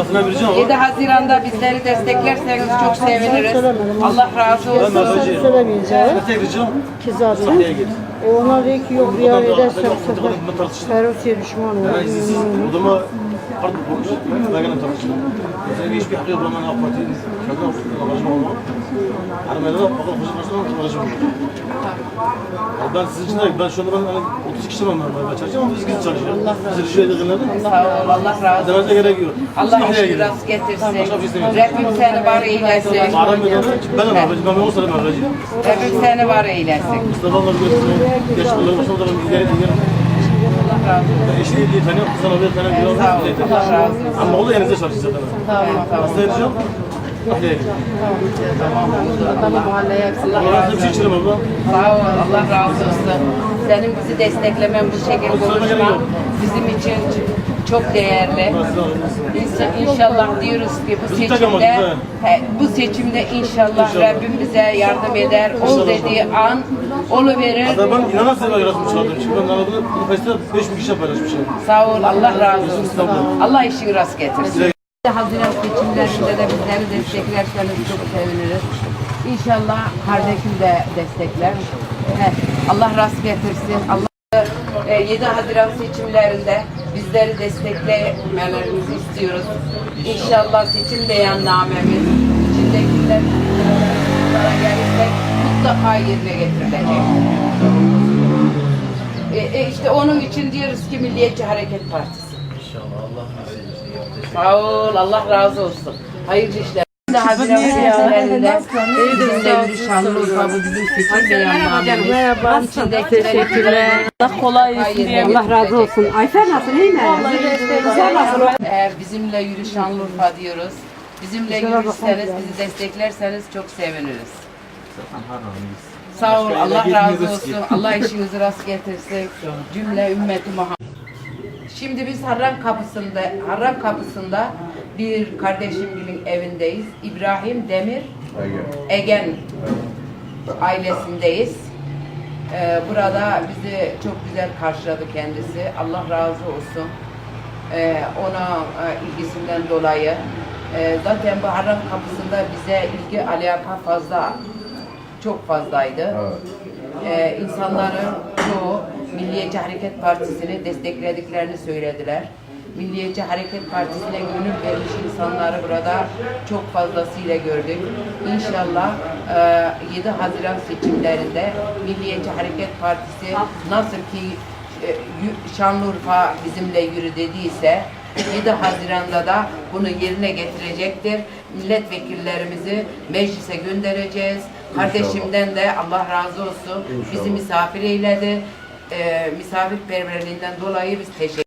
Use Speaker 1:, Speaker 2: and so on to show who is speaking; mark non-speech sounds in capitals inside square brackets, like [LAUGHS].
Speaker 1: Mustafa bir ricam
Speaker 2: 7
Speaker 1: var.
Speaker 2: Haziran'da bizleri desteklerseniz çok seviniriz. Allah razı olsun.
Speaker 3: Söylemeyeceğim
Speaker 1: tek ricam sahneye git.
Speaker 3: Ona diyor ki yok bir araya edersem
Speaker 1: Ben
Speaker 3: sefer
Speaker 1: ben.
Speaker 3: Ferrusi'ye düşman olur.
Speaker 1: Ben siz odama pardon konuş. Ben gene tartıştım. Mesela hiçbir hakkı yok. Ben AK Parti. Kadın arkadaşım olmam. Hani ben de bakalım hocam başına olmam. Yani Ben sizin için de ben şu anda ben hani 30 kişi var ben çalışacağım ama biz gizli çalışıyoruz. Sizi rica edenlerden
Speaker 2: Sağ ol. Allah razı olsun.
Speaker 1: demenize gerek yok.
Speaker 2: Allah
Speaker 1: Siz gidin.
Speaker 2: rast getirsin.
Speaker 1: Şey.
Speaker 2: Rabbim seni var eylesin.
Speaker 1: Aram ben ben de ben ben 10 sene ben vereceğim.
Speaker 2: Rabbim seni var eylesin.
Speaker 1: Mustafa'la görüştüm. Geçtiler başına da ben ileri ileri.
Speaker 2: Allah razı olsun.
Speaker 1: Ben eşini diye tanıyorum. Kızına bir tane bir
Speaker 2: Sağ ol. Allah razı olsun.
Speaker 1: Ama o da elinizde çalışacak.
Speaker 2: Tamam.
Speaker 1: Hasta edeceğim. Tahliyeye gidin.
Speaker 2: Allah
Speaker 1: Allah razı şey abla.
Speaker 2: Sağ ol, Allah razı olsun. Senin bizi desteklemen, bu şekilde konuşman bizim için çok değerli. İnşa- İnşallah diyoruz ki bu seçimde, he, bu seçimde inşallah,
Speaker 1: İnşallah.
Speaker 2: Rabbim bize yardım eder. Ol
Speaker 1: İnşallah.
Speaker 2: dediği an oluverir.
Speaker 1: Hatta ben yarasını çıkardım. Çünkü ben arabada bu festival 5000 kişiye paylaşmışım.
Speaker 2: Sağ ol, Allah razı olsun. Allah işini rast getirsin. Haziran seçimlerinde de bizleri desteklerseniz çok seviniriz. İnşallah kardeşim de destekler. He, Allah rast getirsin. Allah 7 Haziran seçimlerinde bizleri desteklemelerinizi istiyoruz. İnşallah seçim beyannamemiz içindekiler gelirse mutlaka yerine getirilecek. E, e, işte onun için diyoruz ki Milliyetçi Hareket Partisi. Sağ ol, Allah razı olsun. Hayırlı işler. Seçimlerinde bizimle yürü Şanlıurfa bu bizim seçim beyannamemiz.
Speaker 3: Merhaba.
Speaker 2: Teşekkürler.
Speaker 4: Allah kolay etsin diye.
Speaker 3: Allah razı olsun. Ayfer nasıl iyi mi? Güzel nasıl?
Speaker 2: Eğer bizimle yürü Şanlıurfa diyoruz. Bizimle yürürseniz, bizi desteklerseniz çok seviniriz. Sağ ol, Allah razı olsun. Allah [LAUGHS] işinizi rast getirsin. Cümle ümmeti Muhammed. Şimdi biz Harran kapısında, Harran kapısında bir kardeşimgilin evindeyiz. İbrahim Demir Egen ailesindeyiz. Ee, burada bizi çok güzel karşıladı kendisi. Allah razı olsun. Ee, ona e, ilgisinden dolayı. Ee, zaten bu Harran kapısında bize ilgi alaka fazla, çok fazlaydı. Ee, insanların çoğu Milliyetçi Hareket Partisi'ni desteklediklerini söylediler. Milliyetçi Hareket Partisi'ne gönül vermiş insanları burada çok fazlasıyla gördük. İnşallah e, 7 Haziran seçimlerinde Milliyetçi Hareket Partisi nasıl ki e, Şanlıurfa bizimle yürü dediyse 7 Haziran'da da bunu yerine getirecektir. Milletvekillerimizi meclise göndereceğiz. Kardeşimden de Allah razı olsun bizi misafir eyledi. E, misafirperverliğinden dolayı biz teşekkür